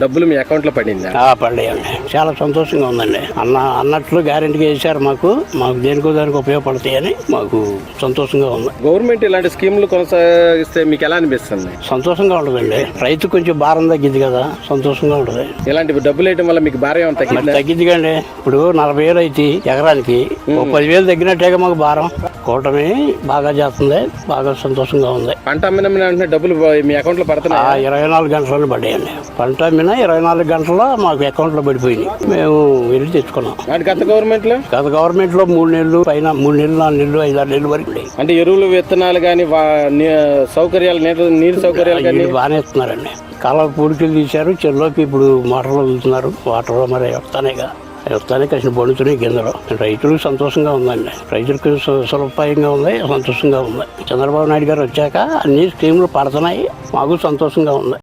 డబ్బులు మీ అకౌంట్లో పడిందా? ఆ, పడ్డాయండి. చాలా సంతోషంగా ఉందండి. అన్న అన్నట్లు గ్యారెంటీగా వేశారు మాకు. మాకు దేనికో దానికి ఉపయోగపడతాయని మాకు సంతోషంగా ఉంది. గవర్నమెంట్ ఇలాంటి స్కీములు కొనసాగిస్తే మీకు ఎలా అనిపిస్తుంది? సంతోషంగా ఉంటుందండి. రైతు కొంచెం భారం తగ్గింది కదా సంతోషంగా ఉంటుంది. ఇలాంటి డబ్బులు వేయడం వల్ల మీకు భారం ఏమైనా తగ్గిందా? తగ్గింది కండి ఇప్పుడు నలభై వేలు అయితే ఎకరానికి పదివేలు తగ్గినట్టేగా మాకు భారం. కూటమి బాగా చేస్తుంది బాగా సంతోషంగా ఉంది. పంట అమ్మిన డబ్బులు మీ అకౌంట్లో ఆ పడుతున్నాయి ఇరవై నాలుగు గంటల్లో పడ్డాయండి. పంట అమ్మిన ఇరవై నాలుగు గంటల్లో మాకు అకౌంట్లో పడిపోయింది మేము వెళ్ళి తెచ్చుకున్నాం. గత గవర్నమెంట్లో గత గవర్నమెంట్లో మూడు నెలలు పైన మూడు నెలలు నాలుగు నెలలు ఐదు ఆరు నెలలు వరకు. అంటే ఎరువులు విత్తనాలు కానీ సౌకర్యాలు నీరు నీరు సౌకర్యాలు కానీ బాగానే ఇస్తున్నారండి. కాలువ పూడికలు తీశారు చెల్లోకి ఇప్పుడు మోటార్లు వదులుతున్నారు. వాటర్ మరి వస్తానేగా. వస్తానే కలిసి బొడుతున్నాయి గింజలు. రైతులకు సంతోషంగా ఉందండి. రైతులకు సు- ఉంది సంతోషంగా ఉంది. చంద్రబాబు నాయుడు గారు వచ్చాక అన్ని స్కీములు పడుతున్నాయి. మాకు సంతోషంగా ఉంది.